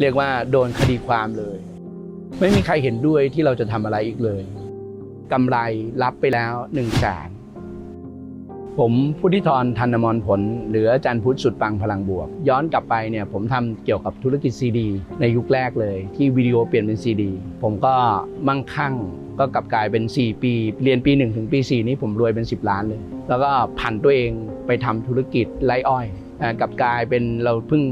เรียกว่าโดนคดีความเลย ไม่มีใครเห็นด้วยที่เราจะทำอะไรอีกเลยกำไรรับไปแล้ว1นึ่งแสนผมพุทธิธรธันมรผล หรืออาจารย์พุทธสุดปังพลังบวก ย้อนกลับไปเนี่ยผมทำเกี่ยวกับธุรกิจซีดี ในยุคแรกเลย ที่วิดีโอเปลี่ยนเป็นซีดี ผมก็มั่งคั่งก็กลับกลายเป็น 4 ปี เรียนปี 1 ถึงปี 4 นี้ผมรวยเป็น 10 ล้านเลย แล้วก็ผันตัวเองไปทำธุรกิจไร่อ้อยากลับกลายเป็นเราเพิ่ง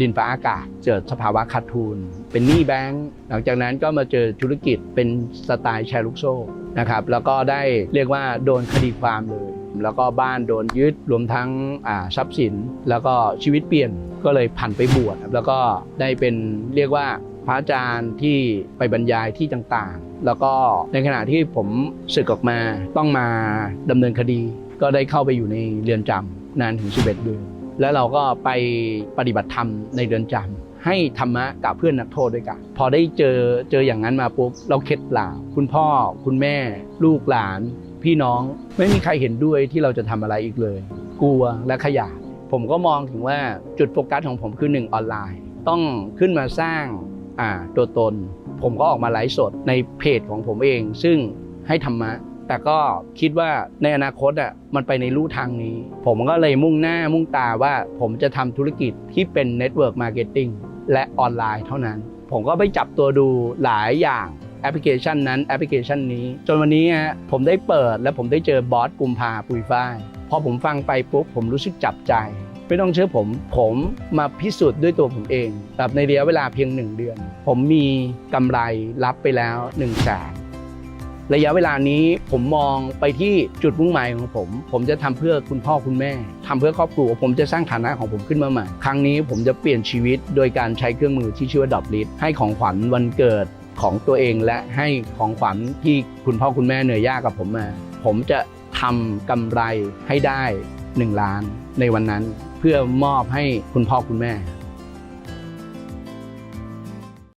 ดินฟ้าอากาศ เจอสภาวะขาดทุน เป็นหนี้แบงก์หลังจากนั้นก็มาเจอธุรกิจเป็นสไตล์แชร์ลูกโซ่นะครับแล้วก็ได้เรียกว่าโดนคดีความเลย แล้วก็บ้านโดนยึดรวมทั้งทรัพย์สิน แล้วก็ชีวิตเปลี่ยนก็เลยผันไปบวชแล้วก็ได้เป็นเรียกว่าพระอาจารย์ที่ไปบรรยายที่ต่างๆ แล้วก็ในขณะที่ผมศึกออกมาต้องมาดำเนินคดี ก็ได้เข้าไปอยู่ในเรือนจำนานถึง 11 เดือน แล้วเราก็ไปปฏิบัติธรรมในเรือนจำให้ธรรมะกับเพื่อนนักโทษด้วยกัน พอได้เจอเจออย่างนั้นมาปุ๊บเราเข็ดหลาบคุณพ่อ คุณแม่ ลูกหลาน พี่น้องไม่มีใครเห็นด้วยที่เราจะทำอะไรอีกเลย กลัวและขยาดผมก็มองถึงว่าจุดโฟกัสของผมคือหนึ่งออนไลน์ ต้องขึ้นมาสร้างอ่าตัวตน ผมก็ออกมาไลฟ์สดในเพจของผมเอง ซึ่งให้ธรรมะ แต่ก็คิดว่าในอนาคตอะมันไปในรูทางนี้ ผมก็เลยมุ่งหน้ามุ่งตาว่าผมจะทำธุรกิจที่เป็นเน็ตเวิร์กมาร์เก็ตติ้งและออนไลน์เท่านั้น ผมก็ไปจับตัวดูหลายอย่างแอปพลิเคชันนั้นแอปพลิเคชันนี้ จนวันนี้ฮะผมได้เปิดและผมได้เจอบอสกุมภาปุยฝ้ายพอผมฟังไปปุ๊บผมรู้สึกจับใจ ไม่ต้องเชื่อผม ผมมาพิสูจน์ด้วยตัวผมเองแบบในระยะเวลาเพียงหนึ่งเดือน ผมมีกำไรรับไปแล้ว1นึ่งแสน ระยะเวลานี้ผมมองไปที่จุดมุ่งหมายของผม ผมจะทำเพื่อคุณพ่อคุณแม่ทำเพื่อครอบครัว ผมจะสร้างฐานะของผมขึ้นมาใหม่ ครั้งนี้ผมจะเปลี่ยนชีวิตโดยการใช้เครื่องมือที่ชื่อว่าดอบลิทให้ของขวัญวันเกิดของตัวเองและให้ของขวัญที่คุณพ่อคุณแม่เหนื่อยยากกับผมมา ผมจะทำกำไรให้ได้ 1 ล้านในวันนั้น เพื่อมอบให้คุณพ่อคุณแม่